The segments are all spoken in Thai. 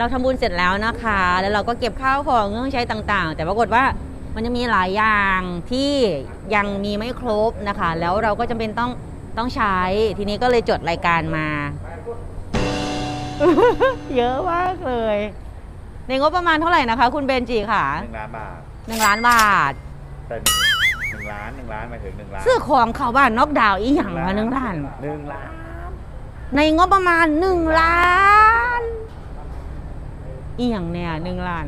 เราทำบุญเสร็จแล้วนะคะ แล้วเราก็เก็บข้าวของเครื่องใช้ต่างๆ แต่ปรากฏว่ามันจะมีหลายอย่างที่ยังมีไม่ครบนะคะ แล้วเราก็จำเป็นต้องต้องใช้ ทีนี้ก็เลยจดรายการมา เยอะมากเลย ในงบประมาณเท่าไหร่นะคะ คุณเบนจีค่ะหนึ่งล้านบาทหนึ่งล้านบาทแต่หนึ่งล้านหนึ่งล้านหมายถึงหนึ่งล้านซื้อของเขาบ้านนอกดาวน์อีหยังวะหนึ่งล้านหนึ่งล้าน ในงบประมาณหนึ่งล้าน อีหยังเนี่ยหนึ่งล้าน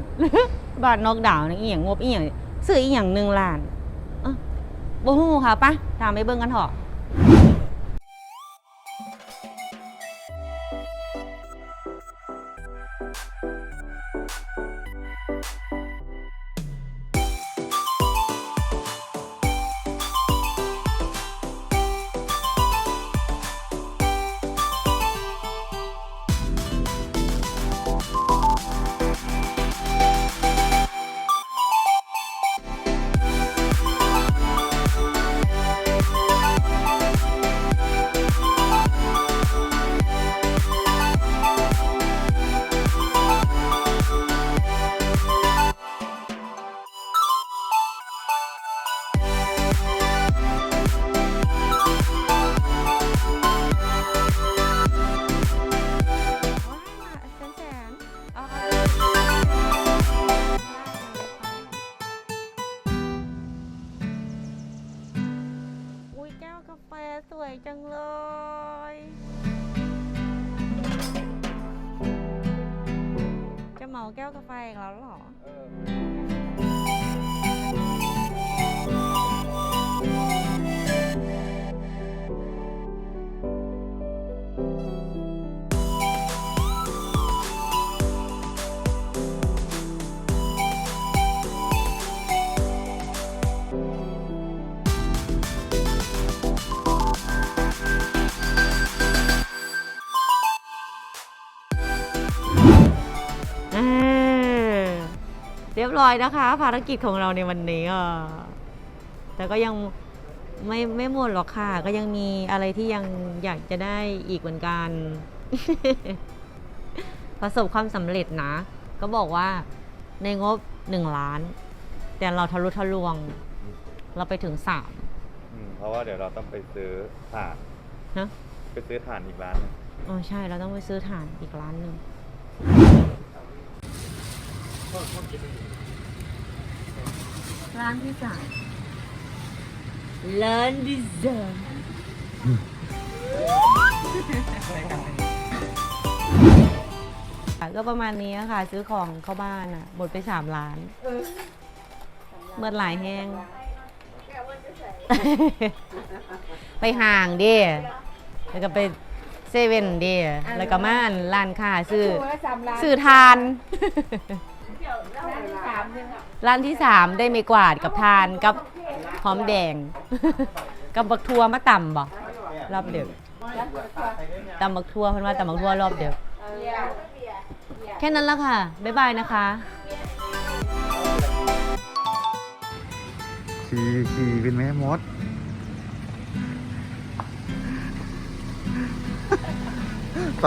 บ้านนอกดาวน์นี่อีหยังงบอีหยังซื้ออีหยังหนึ่งล้านอ้อบ่ฮู้ค่ะปะตามไปเบิ่งกันเถอะ แฟสวยจังเลย จะเหมาแก้วกาแฟอีกแล้วเหรอ เออ เรียบร้อยนะคะ ภารกิจของเราในวันนี้อะแต่ก็ยังไม่ไม่หมดหรอกค่ะ ก็ยังมีอะไรที่ยังอยากจะได้อีกเหมือนกัน ประสบความสำเร็จนะ ก็บอกว่าในงบหนึ่งล้าน แต่เราทะลุทะลวง เราไปถึงสามอืมเพราะว่าเดี๋ยวเราต้องไปซื้อถ่าน นะไปซื้อถ่านอีกร้านหนึ่งอ๋อใช่เราต้องไปซื้อถ่านอีกร้านหนึ่ง ร้านที่สามร้านที่สามก็ประมาณนี้ค่ะ ซื้อของเข้าบ้านอะหมดไปสามล้านเมื่อหลายแห้ง ไปห่างดิแล้วก็ไปเซเว่นดิแล้วก็มาร้านค้าซื้อซื้อทาน ร้านที่สามได้ไม่กวาดกับทานกับหอมแดง กับบักทัวมาต่ำบ่รอบเดึกตำบักทัวเพิ่นว่าตำบักทัวรอบเดึกแค่นั้นละค่ะ บ๊ายบายนะคะขี่ขี่เป็นแม่มดไป